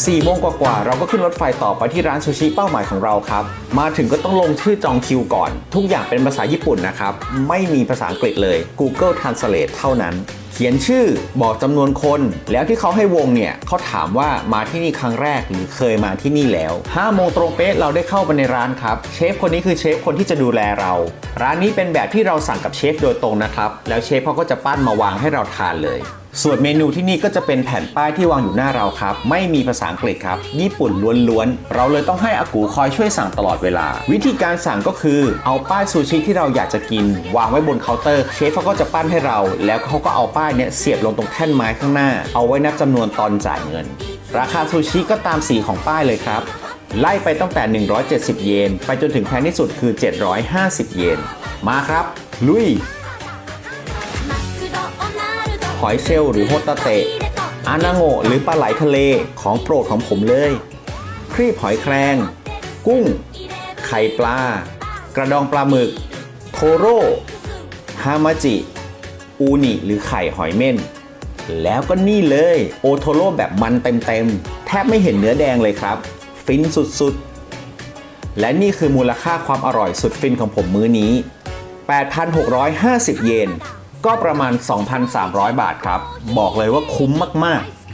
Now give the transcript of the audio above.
4โมงกว่าๆเราก็ขึ้นรถไฟต่อไปที่ร้านซูชิเป้าหมายของเราครับ มาถึงก็ต้องลงชื่อจองคิวก่อน ทุกอย่างเป็นภาษาญี่ปุ่นนะครับ ไม่มีภาษาอังกฤษเลย Google Translate เท่านั้น เขียนชื่อบอกจำนวนคน แล้วที่เขาให้วงเนี่ยเขาถามว่ามาที่นี่ครั้งแรกหรือเคยมาที่นี่แล้ว5โมงตรงเป๊ะเราได้เข้าไปในร้านครับ เชฟคนนี้คือเชฟคนที่จะดูแลเรา ร้านนี้เป็นแบบที่เราสั่งกับเชฟโดยตรงนะครับ แล้วเชฟเขาก็จะปั้นมาวางให้เราทานเลย ส่วนเมนูที่นี่ก็จะเป็นแผ่นป้ายที่วางอยู่หน้าเราครับ ไม่มีภาษาอังกฤษครับ ญี่ปุ่นล้วนๆ เราเลยต้องให้อากูคอยช่วยสั่งตลอดเวลา วิธีการสั่งก็คือเอาป้ายซูชิที่เราอยากจะกิน วางไว้บนเคาน์เตอร์เชฟเขาก็จะปั้นให้เรา แล้วเขาก็เอาป้ายเนี้ยเสียบลงตรงแท่นไม้ข้างหน้า เอาไว้นับจำนวนตอนจ่ายเงิน ราคาซูชิก็ตามสีของป้ายเลยครับไล่ไปตั้งแต่ 170 เยน ไปจนถึงแพงที่สุดคือ 750 เยน มาครับ ลุย หอยเชลล์หรือโฮตาเตะอานาโงะหรือปลาไหลทะเลของโปรดของผมเลยครีบหอยแครง กุ้ง ไข่ปลา กระดองปลาหมึก โทโร่ฮามาจิ อูนิหรือไข่หอยเม่น แล้วก็นี่เลยโอโทโร่แบบมันเต็มๆ แทบไม่เห็นเนื้อแดงเลยครับ ฟินสุดๆ และนี่คือมูลค่าความอร่อยสุดฟินของผมมื้อนี้ 8,650 เยน ก็ประมาณ 2,300 บาทครับ บอกเลยว่าคุ้มมาก